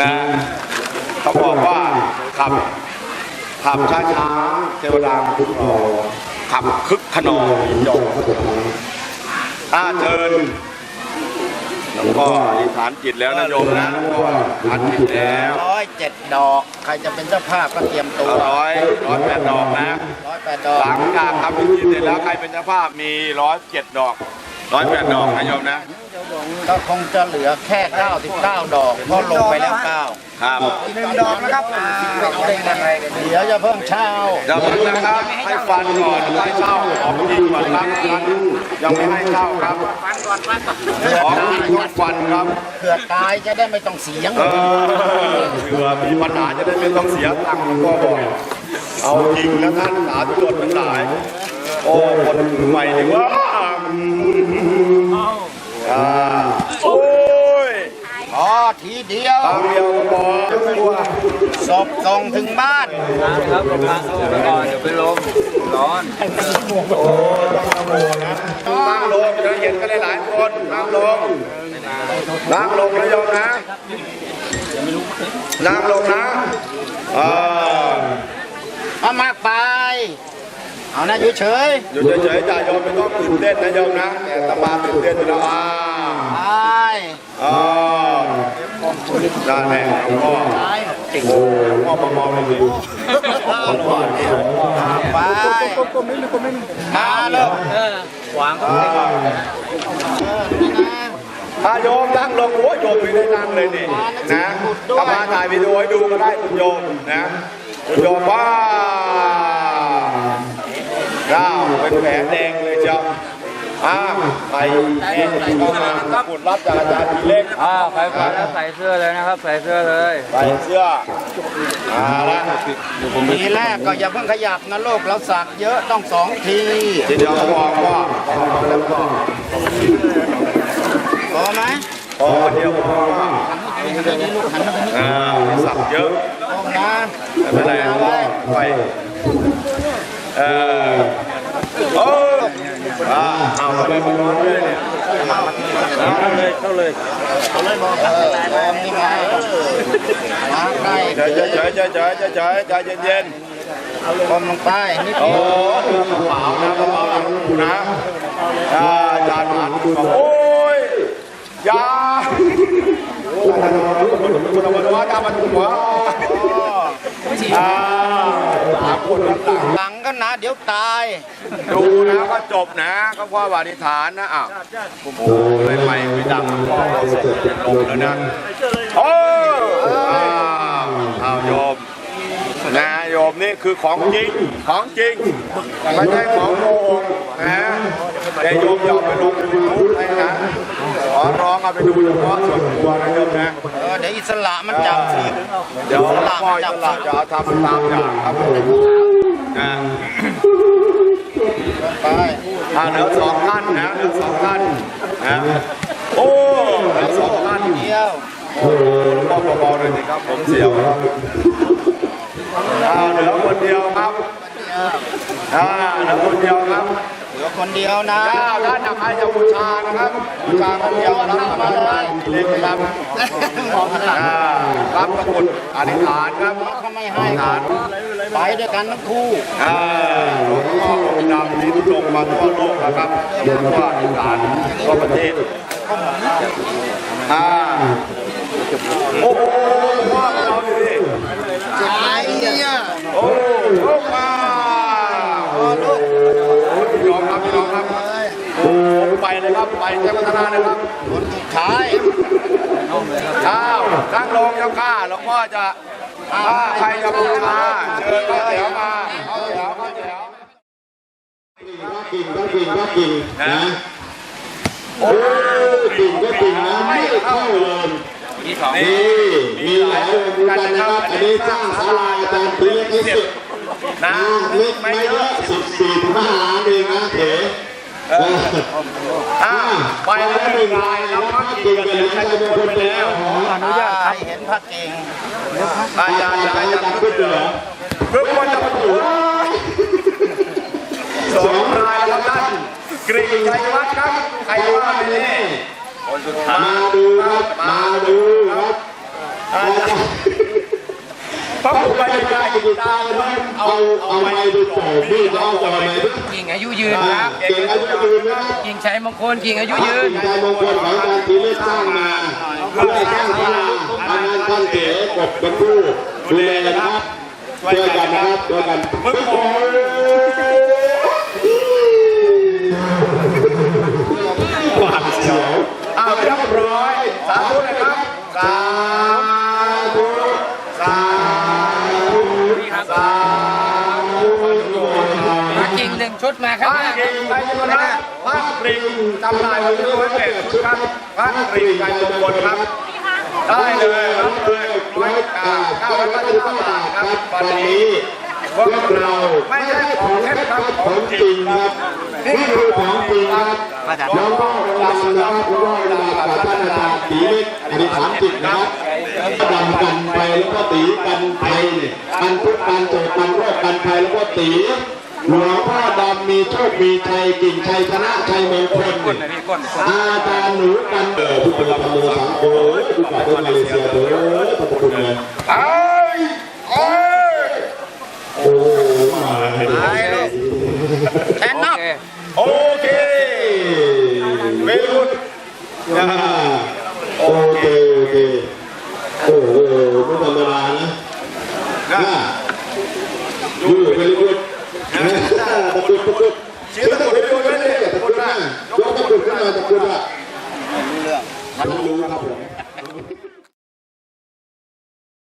นะเขาบอกว่าขับขับช้าช้าๆเทวดาคุ้มครองขับคึกขนองหยอกถ้าเชิญหลวงพ่ออธิษฐานจิตแล้วนะโยมนะหลวงพ่ออธิษฐานจิตแล้วร้อยเจ็ดดอก ใครจะเป็นเจ้าภาพก็เตรียมตัวร้อยร้อยแปดดอกนะ ร้อยแปดดอกหลังจากทำพิธีเสร็จแล้วใครเป็นเจ้าภาพมีร้อยเจ็ดดอกร้อยแปดดอกนะโยมนะ ก็คงจะเหลือแค่ 99 ดอกเพราะลงไปแล้วเก้าครับหนึ่งดอกนะครับเดี๋ยวจะเพิ่งเช่าเดี๋ยวพึ่งนะครับให้ฟันก่อนให้เช่าของจริงก่อนครับยังไม่ให้เช่าครับของจริงต้องฟันครับเผื่อตายจะได้ไม่ต้องเสียงเออเผื่อมีปัญหาจะได้ไม่ต้องเสียตังค์ก็บอกเอาจริงนะท่านสาธุชนทั้งหลายโอ้คนใหม่ดีว่าอ่า โอ้ยอ๋อทีเดียวเดียวก็พอตัวศพส่งถึงบ้านครับผมมาไปก่อนเดี๋ยวไปลมร้อนนั่งลงจะเห็นกันหลายคนนั่งลงนั่งลงนะโยมนะนั่งลงนะอ่าเอามากไป เอานะอยู่เฉยอยู่เฉยๆจ่ายโยมไม่ต้องตื่นเต้นนะโยมนะแต่ตมาตื่นเต้นอยู่แล้วอ่าไปอ่าได้แน่หลวงพ่อโอ้หลวงพ่อเบาๆเลยสิไปมาเลยวางอ่าถ้าโยมนั่งลงโอ้ยโยมไม่ได้นั่งเลยนี่นะถ้ามาถ่ายวิดีโอให้ดูก็ได้คุณโยมนะคุณโยมว่า ก้าวเป็นแผลแดงเลยจ้ะอ่าใครเองก็มาขุดรับจากอาจารย์ทีเล็กอ้าวใครฟังแล้วใส่เสื้อเลยนะครับ ใส่เสื้อเลยใส่เสื้อมาละทีแรกก็อย่าเพิ่งขยับนะลูกเราสักเยอะต้องสองทีเดี๋ยวบอกว่าพอไหมพอเดียวพอว่าทีนี้ลูกหันมาทางนี้อ่าสับเยอะนะไม่เป็นไรไป เออโอ้อ่าเอาไปมานอนด้วยเนี่ยเข้าเลยเข้าเลยเออพร้อมนี่ไงมาใกล้เฉยเฉยเฉยเฉยเฉยเฉยเฉยใจเย็นก้มลงไปนิดๆโอ้เดียวเรือกระเป๋านะกระเป๋าหลังกูนะจานหมานโอ้ยยาโอ้ยคุณอวัตามันหัวอ่าสามคนน้ำหลังหลังก็นะ เดี๋ยวตาย ดูนะก็จบนะก็พ่อวานิฐานนะอ้าวโอ้โหไม่ไปไม่ดังพ่อเราส่งลงแล้วนะโอ้อ้าวอ้าวโยมนะโยมนี่คือของจริงของจริงไม่ใช่ของโกหกนะแต่โยมอย่าเอาไปลงยูทูบเลยนะขอร้องเอาไปดูเฉพาะส่วนตัวนะโยมนะเออเดี๋ยวอิสระมันจับสิเดี๋ยวพ่อจะหลับจะเอาทำตามอย่างครับนะ ไปอ่าเหลือสองท่านนะเหลือสองท่านนะโอ้เหลือสองท่านเดียวโอ้โหหลวพอเบาๆเลยสิครับผมเสียวครับอ่าเหลือคนเดียวครับอ่าเหลือคนเดียวครับ ลือคนเดียวนะเก้าท่านนะใครจะบูชานะครับบูชาคนเดียวรับมาเลยเล็กครับอ่ารับตะกรุดอธิษฐานครับเขาไม่ให้ไปด้วยกันทั้งคู่อ่าหลวงพ่อองค์ดำที่ทุดงมาทั่วโลกนะครับหลวงพ่ออธิษฐานทั่วประเทศอ่าโอ้โหหลวงพ่อเราอยู่ดิ ไอ้เนี่ย โอ้โหมาโอ้ลูกโอ้พี่น้องครับพี่น้องครับโอ้ ไปเลยครับไปแจ้งพัฒนาเลยครับคนสุดท้ายอ้าวนั่งลงเจ้าข้าหลวงพ่อจะถ้าใครจะบูชาเชิญเข้าแถวมาเข้าแถวเข้าแถวกินก็กินก็กินนะโอ้กินก็กินนะไม่เข้าเลยนี่มีหลายโรงกันนะครับอันนี้สร้างศาลาอาจารย์ปีที่สุดนะเล็กไม่เยอะสิบสี่ถึงห้าล้านเองนะเถอ่าไปแล้วหนึ่งรายแล้วก็กินกันเหลือใช้ทุกคนไปแล้วอนุญาตให้เห็นพระเก่งอาจารย์อาจารย์เพื่อเหรอเพื่อคนจะมาถูสองรายแล้วท่านกรีกชัยวัฒน์ครับใครว่าไปนี่คนสุดท้ายมาดูครับมาดูครับ อาจารย์เอาเอาไม้ไปโป่งพี่จะเอาต่อไหมกิ่งอายุยืนครับเก่งอายุยืนนะกิ่งชัยมงคลกิ่งอายุยืนชายมงคลของการทีเลือกสร้างมาเพื่อสร้างพลังอันนั้นท่านเก๋กบเป็นผู้ดูแลนะครับช่วยกันนะครับช่วยกันมึงโอ้หวาดเสียวอ้าวเรียบร้อยสาธุนะครับสา ชุดมาครับพระกริ่งไกรมงคลนะพระกริ่งจำหน่ายวันที่ร้อยแปดชุดครับพระกริ่งไกรมงคลครับ ได้เลยรับเลยร้อยเก้าเก้าร้อยเก้าสิบเก้าบาทครับวัวันนนี้นี้พวกพวกเราเราไม่ใช่ของเท็จครับขขอองงจจริริงงครับนี่คือของจริงครับน้องพ่อเรานะครับคุณพ่อเรากับท่านอาจารย์ตีเล็กอธิษฐานจิตนะครับดำกันไปแล้วก็ตีกันไปเนี่ยกันทุกการโจทย์กันโรคกันภัยแล้วก็ตี หลวงพ่อดำมีโชคมีชัยกิ่งชัยชนะชัยมงคลอาจารย์หนูกันเออทุกคนทำโมสังโฆทุกคนเป็มาเลเซียเถอะขอบคุณเลยไอ้โอ้โอ้มาเลยแทนนับโอเคเวรุตโอเคโอเคโอ้โหไม่ธรรมดานะนะดู Такой, такой.